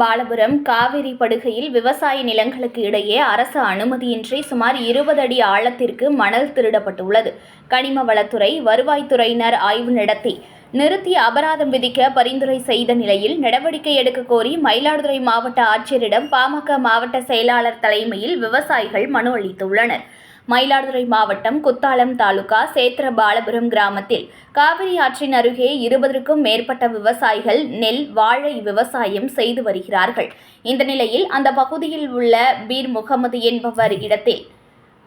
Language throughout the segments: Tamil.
பாலபுரம் காவிரி படுகையில் விவசாய நிலங்களுக்கு இடையே அரசு அனுமதியின்றி சுமார் இருபது அடி ஆழத்திற்கு மணல் திருடப்பட்டுள்ளது. கனிம வளத்துறை வருவாய்த்துறையினர் ஆய்வு நடத்தி நிறுத்தி அபராதம் விதிக்க பரிந்துரை செய்த நிலையில் நடவடிக்கை எடுக்க கோரி மயிலாடுதுறை மாவட்ட ஆட்சியரிடம் பாமக மாவட்ட செயலாளர் தலைமையில் விவசாயிகள் மனு அளித்துள்ளனர். மயிலாடுதுறை மாவட்டம் குத்தாலம் தாலுகா சேத்திரபாலபுரம் கிராமத்தில் காவிரி ஆற்றின் அருகே இருபதற்கும் மேற்பட்ட விவசாயிகள் நெல் வாழை விவசாயம் செய்து வருகிறார்கள். இந்த நிலையில் அந்த பகுதியில் உள்ள பீர் முகமது என்பவர் இடத்தில்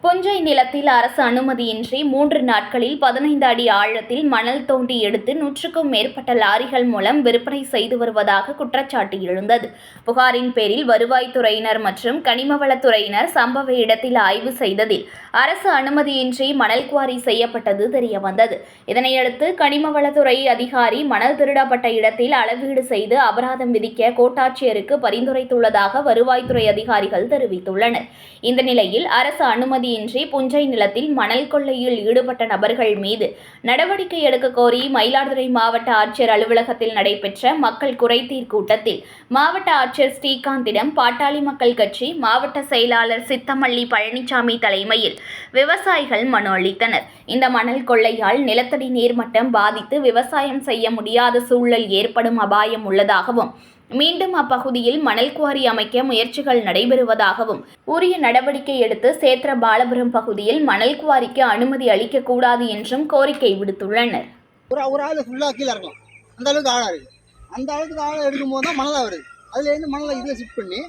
புஞ்சை நிலத்தில் அரசு அனுமதியின்றி மூன்று நாட்களில் பதினைந்து அடி ஆழத்தில் மணல் தோண்டி எடுத்து நூற்றுக்கும் மேற்பட்ட லாரிகள் மூலம் விற்பனை செய்து வருவதாக குற்றச்சாட்டு எழுந்தது. புகாரின் பேரில் வருவாய்த்துறையினர் மற்றும் கனிமவளத்துறையினர் சம்பவ இடத்தில் ஆய்வு செய்ததில் அரசு அனுமதியின்றி மணல் குவாரி செய்யப்பட்டது தெரியவந்தது. இதனையடுத்து கனிமவளத்துறை அதிகாரி மணல் திருடப்பட்ட இடத்தில் அளவீடு செய்து அபராதம் விதிக்க கோட்டாட்சியருக்கு பரிந்துரைத்துள்ளதாக வருவாய்த்துறை அதிகாரிகள் தெரிவித்துள்ளனர். இந்த நிலையில் அரசு அனுமதி அனுமதியின்றி புஞ்சை நிலத்தில் மணல் கொள்ளையில் ஈடுபட்ட நபர்கள் மீது நடவடிக்கை எடுக்க கோரி மயிலாடுதுறை மாவட்ட ஆட்சியர் அலுவலகத்தில் நடைபெற்ற மக்கள் குறைதீர் கூட்டத்தில் மாவட்ட ஆட்சியர் ஸ்ரீகாந்திடம் பாட்டாளி மக்கள் கட்சி மாவட்ட செயலாளர் சித்தமல்லி பழனிசாமி தலைமையில் விவசாயிகள் மனு அளித்தனர். இந்த மணல் கொள்ளையால் நிலத்தடி நீர்மட்டம் பாதித்து விவசாயம் செய்ய முடியாத சூழல் ஏற்படும் அபாயம் உள்ளதாகவும் மீண்டும் அப்பகுதியில் மணல் குவாரி அமைக்க முயற்சிகள் நடைபெறுவதாகவும் உரிய நடவடிக்கை எடுத்து சேத்திர பாலபுரம் பகுதியில் மணல் குவாரிக்கு அனுமதி அளிக்கக்கூடாது என்றும் கோரிக்கை விடுத்துள்ளனர். ஒரு ஒரு ஆள் ஃபுல்லாக கீழே இறங்கலாம். அந்த அளவுக்கு ஆழம் இருக்குது அந்த அளவுக்கு ஆழம் எடுக்கும்போது தான் மணலாக வருது. அதுலேருந்து மணலை இதில் ஷிஃப்ட் பண்ணி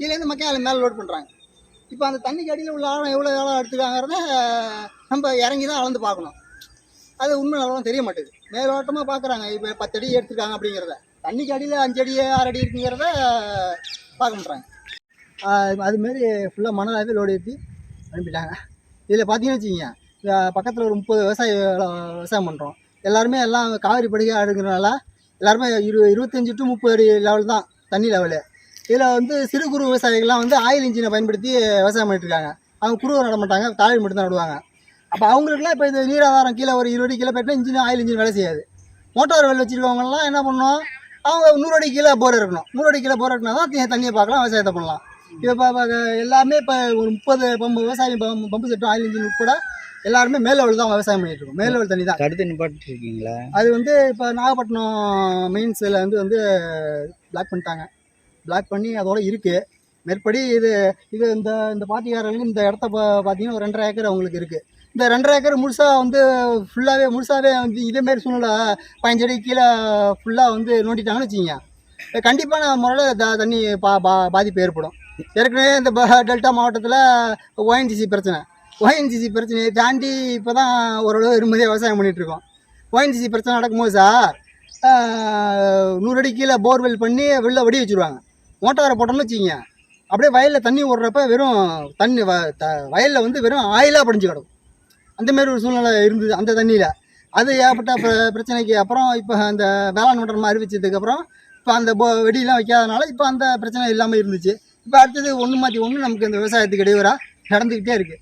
இதுலேருந்து மக்கள் அதில் மேலே லோட் பண்ணுறாங்க இப்போ அந்த தண்ணிக்கு அடியில் உள்ள ஆழம் எவ்வளோ ஆழம் எடுத்துக்காங்கிறத நம்ம இறங்கி தான் அளந்து பார்க்கணும். அது உண்மை நல்லா தெரிய மாட்டேது மேலோட்டமாக பார்க்குறாங்க இப்போ பத்து அடி எடுத்துருக்காங்க அப்படிங்கிறத. தண்ணிக்கு அடியில் அஞ்சு அடி ஆறு அடி இருக்குங்கிறத பார்க்க மாட்றாங்க அதுமாரி ஃபுல்லாக மணலாகவே லோடு ஏற்றி அனுப்பிட்டாங்க. இதில் பார்த்தீங்கன்னு வச்சுக்கிங்க பக்கத்தில் ஒரு முப்பது விவசாய விவசாயம் பண்ணுறோம் எல்லாருமே எல்லாம் காவிரி படுகை அடுங்கிறனால எல்லாருமே இரு இருபத்தஞ்சி டு முப்பது அடி லெவல் தான் தண்ணி லெவலு இதில் வந்து சிறு குறு விவசாயிகள்லாம் வந்து ஆயில் இன்ஜினை பயன்படுத்தி விவசாயம் பண்ணிட்டு இருக்காங்க. அவங்க குருவை நட மாட்டாங்க தாழை மட்டும் தான் நடுவாங்க. அப்போ அவங்களுக்குலாம் இப்போ இந்த நீராதாரம் கீழே ஒரு இருபது அடி கீழே போயிட்டுனா இன்ஜின் ஆயில் இன்ஜின் வேலை செய்யாது. மோட்டார் வேலை வச்சுருக்கவங்கலாம் என்ன பண்ணோம்? அவங்க நூறு அடி கீழே போர் இருக்கணும். நூறு அடி கீழே போர் இருக்கணும் தான் தண்ணியை பார்க்கலாம் விவசாயத்தை பண்ணலாம். இப்போ எல்லாமே இப்போ ஒரு முப்பது பம்பு விவசாயம் பம்பு பம்பு செட்டும் ஆயில் இன்ஜின் உட்பட எல்லாருமே மேல் லெவல் தான் விவசாயம் பண்ணிட்டு இருக்கோம். மேல் லெவல் தண்ணி தான். தடுத்து நிப்பாட்டு இருக்கீங்களா அது வந்து இப்போ நாகப்பட்டினம் மெயின்ஸில் வந்து வந்து பிளாக் பண்ணிட்டாங்க. பிளாக் பண்ணி அதோட இருக்குது மேற்படி இது இது இந்த இந்த பாட்டிக்காரர்களுக்கு இந்த இடத்த பார்த்தீங்கன்னா ஒரு ரெண்டரை ஏக்கர் அவங்களுக்கு இருக்குது இந்த ரெண்டரை ஏக்கர் முழுசாக வந்து ஃபுல்லாகவே முழுசாகவே வந்து இதேமாரி சூழ்நிலை பதினஞ்சு கீழே ஃபுல்லாக வந்து நோண்டிட்டாங்கன்னு வச்சுக்கிங்க. கண்டிப்பான முறையில் த தண்ணி பா பா பாதிப்பு ஏற்படும். ஏற்கனவே இந்த டெல்டா மாவட்டத்தில் ஓஎன்ஜிசி பிரச்சனை. ஓஎன்ஜிசி பிரச்சனையை தாண்டி இப்போ தான் ஓரளவு நிம்மதியாக விவசாயம் பண்ணிகிட்ருக்கோம் இருக்கோம் ஓஎன்ஜிசி பிரச்சனை நடக்கும்போது சார் நூறு அடி கீழே போர்வெல் பண்ணி வெளில வடி வச்சுருவாங்க. மோட்டாரை போட்டோம்னு வச்சுக்கிங்க. அப்படியே வயலில் தண்ணி ஓடுறப்ப வெறும் தண்ணி வ த வயலில் வந்து வெறும் ஆயிலாக படிஞ்சு கிடக்கும். அந்த மாதிரி ஒரு சூழ்நிலை இருந்தது அந்த தண்ணியில். அது ஏகப்பட்ட பிர- பிரச்சனைக்கு அப்புறம் இப்போ அந்த வேளாண் மன்றம் அறிவிச்சதுக்கப்புறம் இப்போ அந்த போ வெடியெல்லாம் வைக்காதனால இப்போ அந்த பிரச்சனை இல்லாமல் இருந்துச்சு. இப்போ அடுத்தது ஒன்று மாற்றி ஒன்று நமக்கு இந்த விவசாயத்துக்கு இடையூறாக நடந்துக்கிட்டே இருக்குது